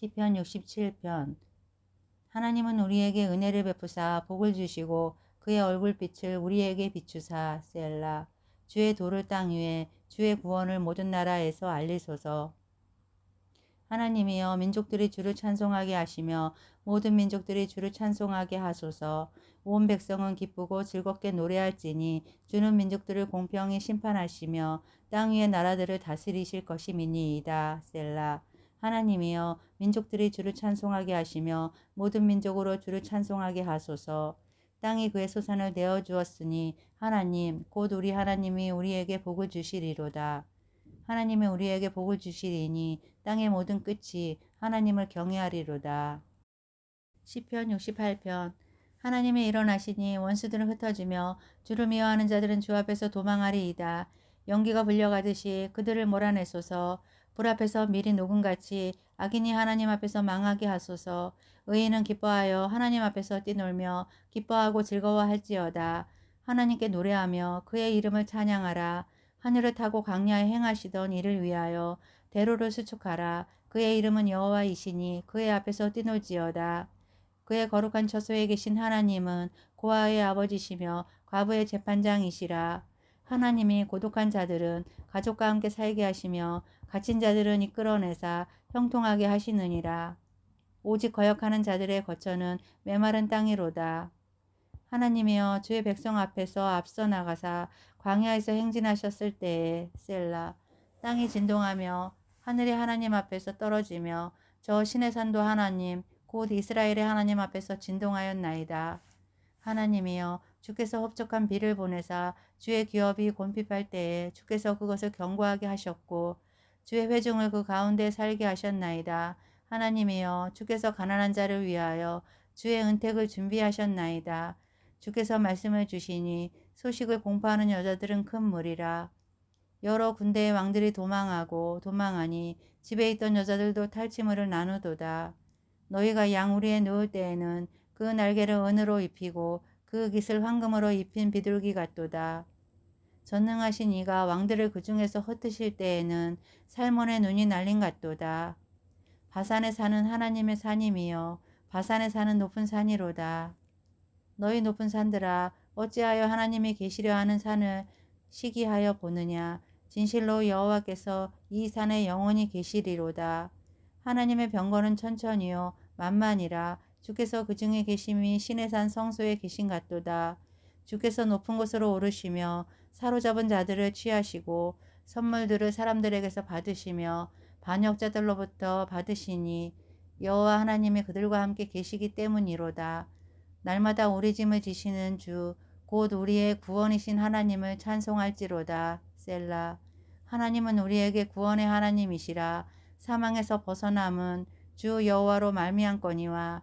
시편 67편. 하나님은 우리에게 은혜를 베푸사 복을 주시고 그의 얼굴빛을 우리에게 비추사 셀라. 주의 도를 땅 위에 주의 구원을 모든 나라에서 알리소서. 하나님이여 민족들이 주를 찬송하게 하시며 모든 민족들이 주를 찬송하게 하소서. 온 백성은 기쁘고 즐겁게 노래할지니 주는 민족들을 공평히 심판하시며 땅 위의 나라들을 다스리실 것이미니이다. 셀라 하나님이여 민족들이 주를 찬송하게 하시며 모든 민족으로 주를 찬송하게 하소서 땅이 그의 소산을 내어 주었으니 하나님 곧 우리 하나님이 우리에게 복을 주시리로다 하나님이 우리에게 복을 주시리니 땅의 모든 끝이 하나님을 경외하리로다. 시편 68편 하나님이 일어나시니 원수들은 흩어지며 주를 미워하는 자들은 주 앞에서 도망하리이다. 연기가 불려가듯이 그들을 몰아내소서 불 앞에서 미리 녹음같이 악인이 하나님 앞에서 망하게 하소서 의인은 기뻐하여 하나님 앞에서 뛰놀며 기뻐하고 즐거워할지어다. 하나님께 노래하며 그의 이름을 찬양하라. 하늘을 타고 강야에 행하시던 이를 위하여 대로를 수축하라. 그의 이름은 여호와이시니 그의 앞에서 뛰놀지어다. 그의 거룩한 처소에 계신 하나님은 고아의 아버지시며 과부의 재판장이시라. 하나님이 고독한 자들은 가족과 함께 살게 하시며 갇힌 자들은 이끌어내사 형통하게 하시느니라. 오직 거역하는 자들의 거처는 메마른 땅이로다. 하나님이여 주의 백성 앞에서 앞서 나가사 광야에서 행진하셨을 때에 셀라 땅이 진동하며 하늘이 하나님 앞에서 떨어지며 저 신의 산도 하나님 곧 이스라엘의 하나님 앞에서 진동하였나이다. 하나님이여 주께서 흡족한 비를 보내사 주의 기업이 곤핍할 때에 주께서 그것을 견고하게 하셨고 주의 회중을 그 가운데 살게 하셨나이다. 하나님이여 주께서 가난한 자를 위하여 주의 은택을 준비하셨나이다. 주께서 말씀을 주시니 소식을 공포하는 여자들은 큰 무리라. 여러 군대의 왕들이 도망하고 도망하니 집에 있던 여자들도 탈취물을 나누도다. 너희가 양우리에 누울 때에는 그 날개를 은으로 입히고 그 깃을 황금으로 입힌 비둘기 같도다. 전능하신 이가 왕들을 그 중에서 흩으실 때에는 살몬의 눈이 날린 같도다. 바산에 사는 하나님의 산임이여 바산에 사는 높은 산이로다. 너희 높은 산들아 어찌하여 하나님이 계시려 하는 산을 시기하여 보느냐 진실로 여호와께서 이 산에 영원히 계시리로다. 하나님의 병거는 천천히요 만만이라 주께서 그 중에 계심이 신의 산 성소에 계신 같도다. 주께서 높은 곳으로 오르시며 사로잡은 자들을 취하시고 선물들을 사람들에게서 받으시며 반역자들로부터 받으시니 여호와 하나님이 그들과 함께 계시기 때문이로다. 날마다 우리 짐을 지시는 주 곧 우리의 구원이신 하나님을 찬송할지로다. 셀라 하나님은 우리에게 구원의 하나님이시라 사망에서 벗어남은 주 여호와로 말미암거니와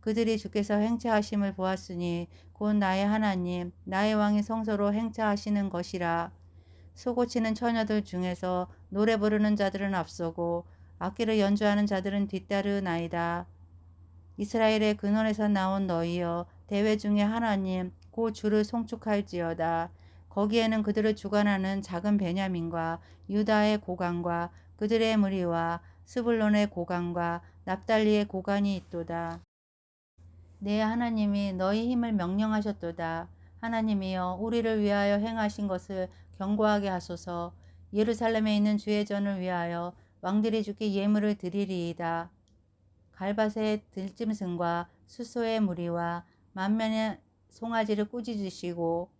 그들이 주께서 행차하심을 보았으니 곧 나의 하나님 나의 왕이 성소로 행차하시는 것이라. 소고치는 처녀들 중에서 노래 부르는 자들은 앞서고 악기를 연주하는 자들은 뒤따르나이다. 이스라엘의 근원에서 나온 너희여 대회 중에 하나님 고 주를 송축할지어다. 거기에는 그들을 주관하는 작은 베냐민과 유다의 고관과 그들의 무리와 스불론의 고관과 납달리의 고관이 있도다. 내 하나님이 너희 힘을 명령하셨도다. 하나님이여 우리를 위하여 행하신 것을 경고하게 하소서. 예루살렘에 있는 주의 전을 위하여 왕들이 주께 예물을 드리리이다. 갈밭의 들짐승과 수소의 무리와 만면의 송아지를 꾸짖으시고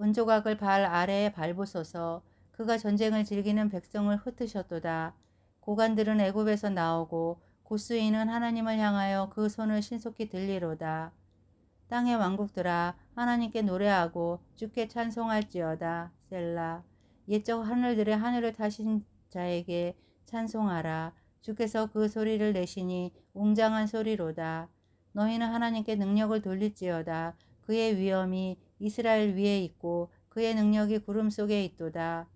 은조각을 발 아래에 밟으소서 그가 전쟁을 즐기는 백성을 흩으셨도다. 고관들은 애굽에서 나오고 고수인은 하나님을 향하여 그 손을 신속히 들리로다. 땅의 왕국들아 하나님께 노래하고 주께 찬송할지어다. 셀라 옛적 하늘들의 하늘을 타신 자에게 찬송하라. 주께서 그 소리를 내시니 웅장한 소리로다. 너희는 하나님께 능력을 돌릴지어다. 그의 위엄이 이스라엘 위에 있고 그의 능력이 구름 속에 있도다.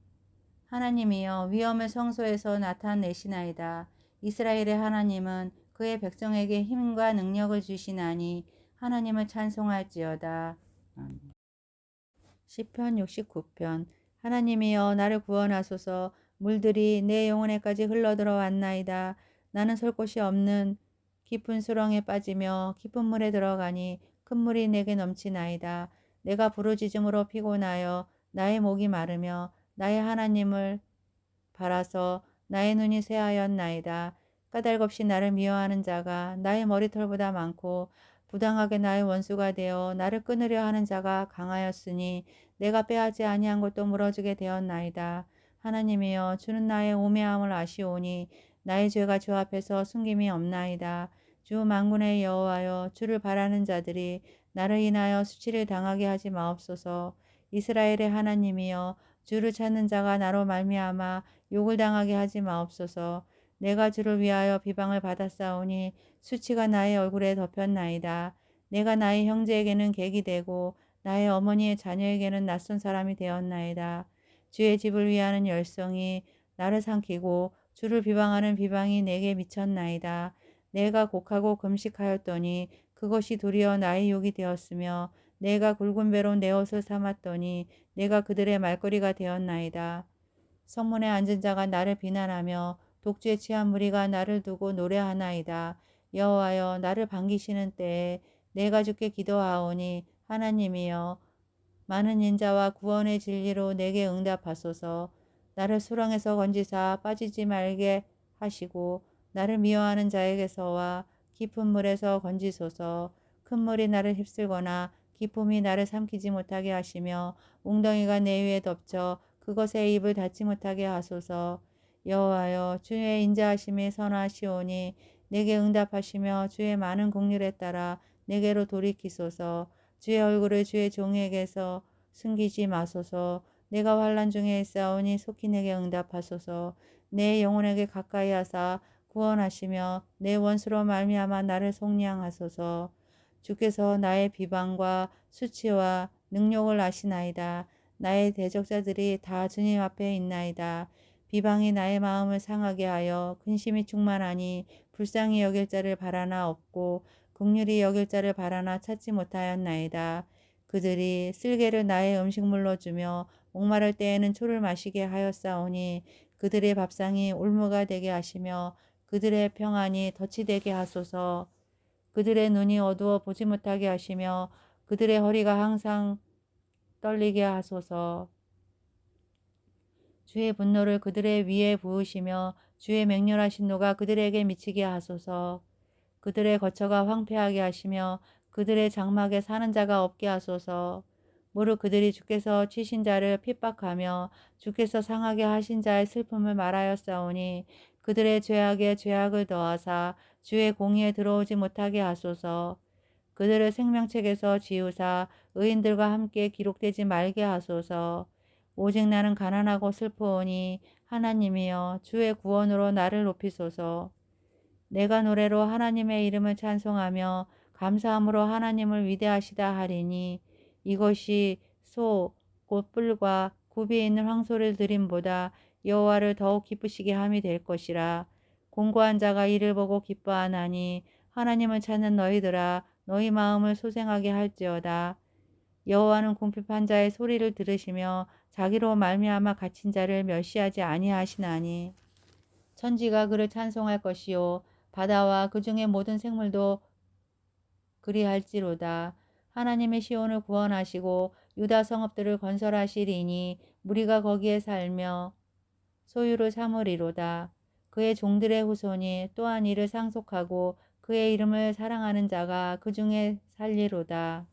하나님이여 위엄을 성소에서 나타내시나이다. 이스라엘의 하나님은 그의 백성에게 힘과 능력을 주시나니 하나님을 찬송할지어다. 시편 69편 하나님이여 나를 구원하소서 물들이 내 영혼에까지 흘러들어왔나이다. 나는 설 곳이 없는 깊은 수렁에 빠지며 깊은 물에 들어가니 큰 물이 내게 넘치나이다. 내가 부르짖음으로 피곤하여 나의 목이 마르며 나의 하나님을 바라서 나의 눈이 쇠하였나이다. 까닭없이 나를 미워하는 자가 나의 머리털보다 많고 부당하게 나의 원수가 되어 나를 끊으려 하는 자가 강하였으니 내가 빼앗지 아니한 것도 물어주게 되었나이다. 하나님이여 주는 나의 오매함을 아시오니 나의 죄가 주 앞에서 숨김이 없나이다. 주 만군의 여호와여 주를 바라는 자들이 나를 인하여 수치를 당하게 하지 마옵소서. 이스라엘의 하나님이여 주를 찾는 자가 나로 말미암아 욕을 당하게 하지 마옵소서. 내가 주를 위하여 비방을 받았사오니 수치가 나의 얼굴에 덮였나이다. 내가 나의 형제에게는 객이 되고 나의 어머니의 자녀에게는 낯선 사람이 되었나이다. 주의 집을 위하는 열성이 나를 삼키고 주를 비방하는 비방이 내게 미쳤나이다. 내가 곡하고 금식하였더니 그것이 도리어 나의 욕이 되었으며 내가 굵은 배로 내 옷을 삼았더니 내가 그들의 말거리가 되었나이다. 성문에 앉은 자가 나를 비난하며 독주에 취한 무리가 나를 두고 노래하나이다. 여호와여 나를 반기시는 때에 내가 주께 기도하오니 하나님이여 많은 인자와 구원의 진리로 내게 응답하소서. 나를 수렁에서 건지사 빠지지 말게 하시고 나를 미워하는 자에게서와 깊은 물에서 건지소서. 큰 물이 나를 휩쓸거나 기쁨이 나를 삼키지 못하게 하시며 웅덩이가 내 위에 덮쳐 그것에 입을 닫지 못하게 하소서. 여호와여 주의 인자하심이 선하시오니 내게 응답하시며 주의 많은 긍휼에 따라 내게로 돌이키소서. 주의 얼굴을 주의 종에게서 숨기지 마소서. 내가 환란 중에 있사오니 속히 내게 응답하소서. 내 영혼에게 가까이 하사 구원하시며 내 원수로 말미암아 나를 속량하소서. 주께서 나의 비방과 수치와 능력을 아시나이다. 나의 대적자들이 다 주님 앞에 있나이다. 비방이 나의 마음을 상하게 하여 근심이 충만하니 불쌍히 여길 자를 바라나 없고 국률이 여길 자를 바라나 찾지 못하였나이다. 그들이 쓸개를 나의 음식물로 주며 목마를 때에는 초를 마시게 하였사오니 그들의 밥상이 울무가 되게 하시며 그들의 평안이 덫이 되게 하소서. 그들의 눈이 어두워 보지 못하게 하시며 그들의 허리가 항상 떨리게 하소서. 주의 분노를 그들의 위에 부으시며 주의 맹렬하신 노가 그들에게 미치게 하소서. 그들의 거처가 황폐하게 하시며 그들의 장막에 사는 자가 없게 하소서. 무릇 그들이 주께서 치신 자를 핍박하며 주께서 상하게 하신 자의 슬픔을 말하였사오니 그들의 죄악에 죄악을 더하사 주의 공의에 들어오지 못하게 하소서. 그들을 생명책에서 지우사 의인들과 함께 기록되지 말게 하소서. 오직 나는 가난하고 슬퍼오니 하나님이여 주의 구원으로 나를 높이소서. 내가 노래로 하나님의 이름을 찬송하며 감사함으로 하나님을 위대하시다 하리니 이것이 소, 곧 뿔과 굽이 있는 황소를 드림보다 여호와를 더욱 기쁘시게 함이 될 것이라. 공고한 자가 이를 보고 기뻐하나니 하나님을 찾는 너희들아 너희 마음을 소생하게 할지어다. 여호와는 궁핍한 자의 소리를 들으시며 자기로 말미암아 갇힌 자를 멸시하지 아니하시나니 천지가 그를 찬송할 것이요 바다와 그 중의 모든 생물도 그리할지로다. 하나님의 시온을 구원하시고 유다 성읍들을 건설하시리니 무리가 거기에 살며 소유를 삼으리로다. 그의 종들의 후손이 또한 이를 상속하고 그의 이름을 사랑하는 자가 그 중에 살리로다.